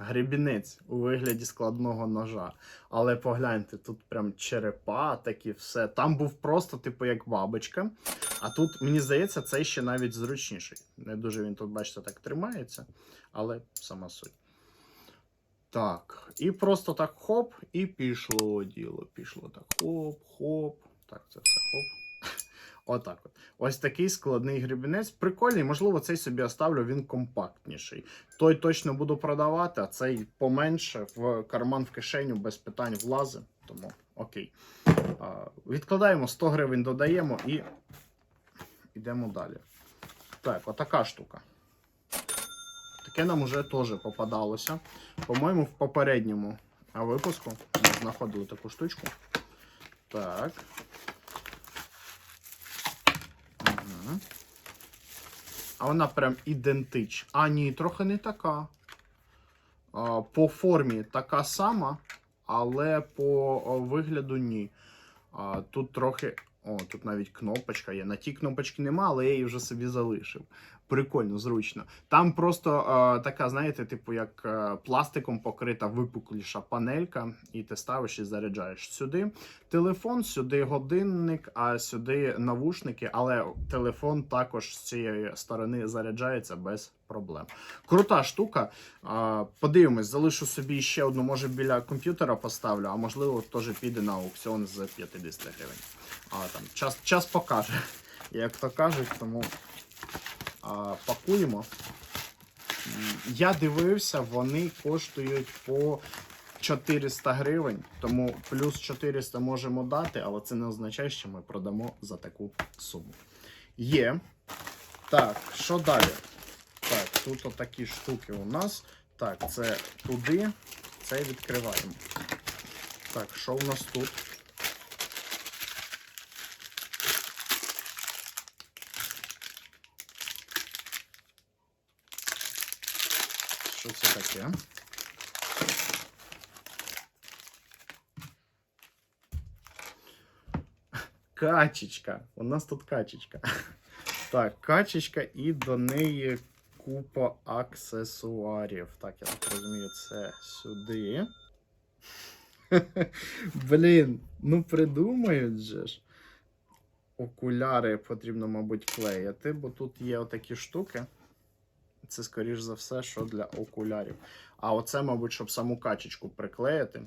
гребінець у вигляді складного ножа. Але погляньте, тут прям черепа, такі все. Там був просто, типу, як бабочка. А тут, мені здається, цей ще навіть зручніший. Не дуже він тут, бачите, так тримається, але сама суть. Так, і просто так хоп, і пішло діло. Пішло так. Хоп, хоп. Так, це все хоп. Отак от. Ось такий складний гребінець. Прикольний, можливо, цей собі оставлю, він компактніший. Той точно буду продавати, а цей поменше в карман в кишеню без питань влазить. Тому окей. Відкладаємо 100 гривень, додаємо і йдемо далі. Так, отака штука. Таке нам уже теж попадалося. По-моєму, в попередньому випуску знаходили таку штучку. Так. А вона прям ідентична. А, ні, трохи не така. По формі така сама, але по вигляду ні. Тут трохи. О, тут навіть кнопочка є. На тій кнопочки нема, але я її вже собі залишив. Прикольно, зручно. Там просто е, така, знаєте, типу, як е, пластиком покрита випукліша панелька, і ти ставиш і заряджаєш сюди телефон, сюди годинник, а сюди навушники. Але телефон також з цієї сторони заряджається без проблем. Крута штука. А, подивимось, залишу собі ще одну, може біля комп'ютера поставлю, а можливо теж піде на аукціон з 50 гривень. А там час, час покаже, як то кажуть, тому пакуємо. Я дивився, вони коштують по 400 гривень, тому плюс 400 можемо дати, але це не означає, що ми продамо за таку суму. Є. Так, що далі? Так, тут отакі штуки у нас. Так, це туди. Це відкриваємо. Так, що у нас тут? Що це таке? Качечка. У нас тут качечка. Так, качечка і до неї купа аксесуарів. Так, я так розумію, це сюди. Блін, ну придумають же ж. Окуляри потрібно, мабуть, клеїти, бо тут є отакі штуки. Це, скоріш за все, що для окулярів. А оце, мабуть, щоб саму качечку приклеїти.